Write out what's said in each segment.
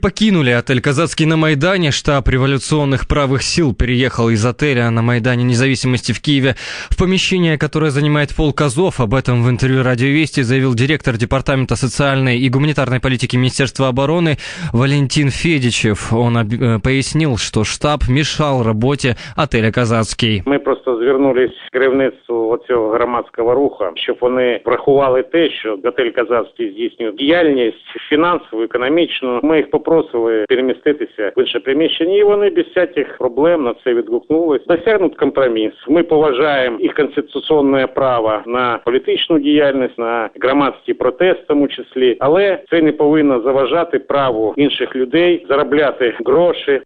Покинули отель «Казацкий» на Майдане. Штаб революционных правых сил переехал из отеля на Майдане Независимости в Киеве в помещение, которое занимает полк Азов. Об этом в интервью «Радио Вести» заявил директор Департамента социальной и гуманитарной политики Министерства обороны Валентин Федичев. Он э, пояснил, что штаб мешал работе отеля «Казацкий». Ми просто звернулись к керівництву цього громадського руху, щоб вони врахували те, що готель Казацький здійснює діяльність фінансову, економічну. Ми їх попросили переміститися в інше приміщення, і вони без всяких проблем на це відгукнулись. Досягнут компроміс. Ми поважаємо їх конституційне право на політичну діяльність, на громадський протест, в тому числі, але це не повинно заважати праву інших людей заробляти гроші,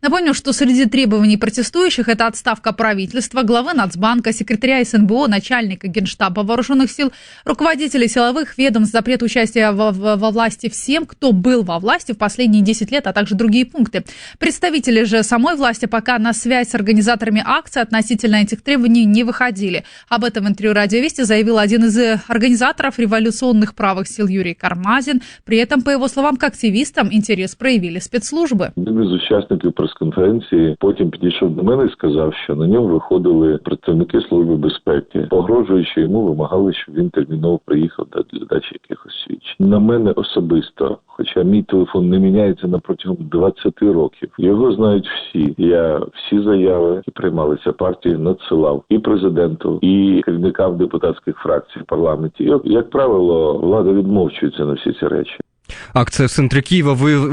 Напомню, что среди требований протестующих это отставка правительства, главы Нацбанка, секретаря СНБО, начальника Генштаба Вооруженных сил, руководителей силовых ведомств, запрет участия во, во- во власти всем, кто был во власти в последние 10 лет, а также другие пункты. Представители же самой власти пока на связь с организаторами акции относительно этих требований не выходили. Об этом в интервью «Радио Вести» заявил один из э, организаторов революционных правых сил Юрий Кармазин. При этом, по его словам, к активистам интерес проявили спецслужбы. Із учасників прес-конференції потім підійшов до мене і сказав, що на ньому виходили представники служби безпеки, погрожуючи йому, вимагали, щоб він терміново приїхав для дачі якихось свідчень. На мене особисто, хоча мій телефон не міняється на протягом 20 років. Його знають всі. Я всі заяви, які приймалися партією, надсилав і президенту, і керівникам депутатських фракцій в парламенті. Як правило, влада відмовчується на всі ці речі. Акция в центре Киева вы-